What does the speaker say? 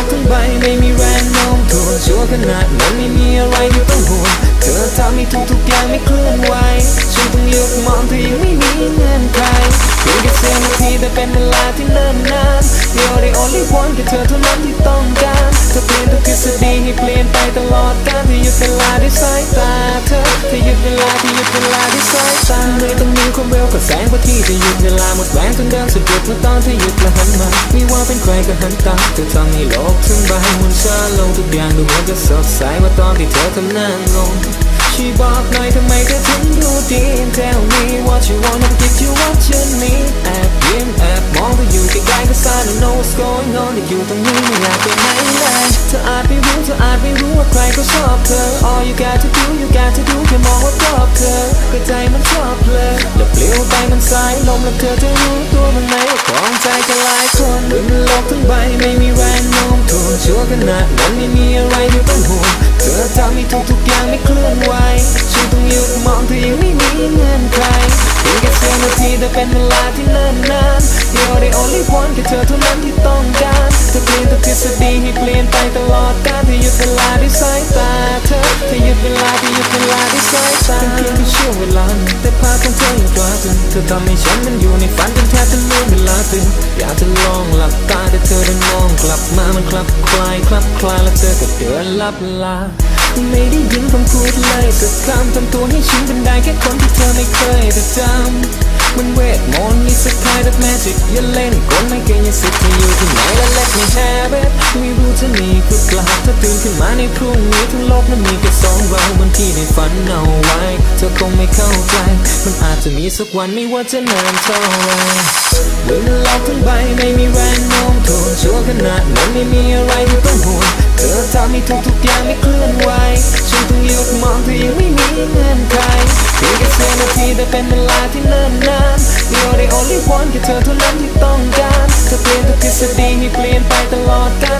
กทั้งใบไม่มีแรงโน้มถ่วงชั่วขนาดนั้นไม่มีอะไรที่ต้องห่วงเธอทำให้ทุกทุกๆอย่างไม่เคลื่อนไหวฉันต้องเลือกมองเธอยังไม่มีเงื่อนไขเพียงแค่เสี้ยวนาทีแต่เป็นเวลาที่เนิ่นนาน You're the only one แค่เธอเท่านั้นที่ต้องการเธอเปลี่ยนทุกทฤษฎีให้เปลี่ยนไปตลอดกาลที่หยุดเวลาด้วยสายตาเธอที่หยุดเวลาที่หยุดเวลาด้วยสายตาไม่ต้องมีความเร็วกับแสงกว่าที่จะหยุดเวลาหมดแรงจนเดินสะดุดเมื่อตอนที่หยุด เป็นใครก็หันตาเธอทำให้โลกทั้งใบหมุนช้าลงทุกอย่างดูเหมือนจะสดใสเมื่อตอนที่เธอทำหน้างงช่วยบอกหน่อยทำไมเธอถึงดูดี Tell me what you want and give you what you need แอบยิ้มแอบมองเธออยู่ไกลๆก็ I don't know what's going on แต่อยู่ตรงนี้ไม่อยากไปไหนเลยเธออาจไม่รู้เธออาจไม่รู้ว่าใครก็ชอบเธอ All you got to do you got to do แค่มองว่าชอบเธอก็ใจมันชอบเลย มันสายลมแล้วเธอจะรู้ตัวมันไหมว่าของใจจะหลายคนบนโลกทั้งใบไม่มีแรงโน้มถ่วงชั่วขนาดนั้นไม่มีอะไรที่ต้องห่วงเธอทำให้ทุกทุกอย่างไม่เคลื่อนไหวฉันต้องหยุดมองเธอยังไม่มีเงื่อนไขเพียงแค่เสี้ยวนาทีแต่เป็นเวลาที่เนิ่นนาน You're the only one แค่เธอเท่านั้นที่ต้องการเธอเปลี่ยนทุกทฤษฎีให้เปลี่ยนไปตลอดกาลที่หยุดเวลาด้วยสายตา ธอทำให้ฉันมันอยู่ในฝันจนแทบจะลืมเวลาตื่นอยากจะลองหลับตาแต่เธอได้มองกลับมามันคลับคลายคลับคลายแล้วเธอก็เดินลับลาไม่ได้ยินคำพูดเลยสักคำทำตัวให้ฉันเป็นได้แค่คนที่เธอไม่เคยจะจำมันเวทมนต์มีสัก kind of magic อย่าเล่นกลไม่เก่งอย่าสิทธิ์ที่อยู่ที่ไหนและ let me have it ไม่รู้จะมีคือกลับถ้าตื่นขึ้นมาในพรุ่งนี้ทั้งโลกนั้นมีแค่สองเราเหมือนที่ได้ฝันเอาไว้ เธอคงไม่เข้า จะมีสักวันไม่ว่าจะนานเท่าไหรบนโลกทั้งใบไม่มีแรงโน้มถ่วงชั่วขนาดนั้นไม่มีอะไรที่ต้องห่วงเธอทำให้ทุกทุกๆอย่างไม่เคลื่อนไหวฉันต้องหยุดมองเธอยังไม่มีเงื่อนไขเพียงแค่เสี้ยวนาทีแต่เป็นเวลาที่เนิ่นนาน You're the only one แค่เธอเท่านั้นที่ต้องการเธอเปลี่ยนทุกทฤษฎีให้เปลี่ยนไปตลอดกาล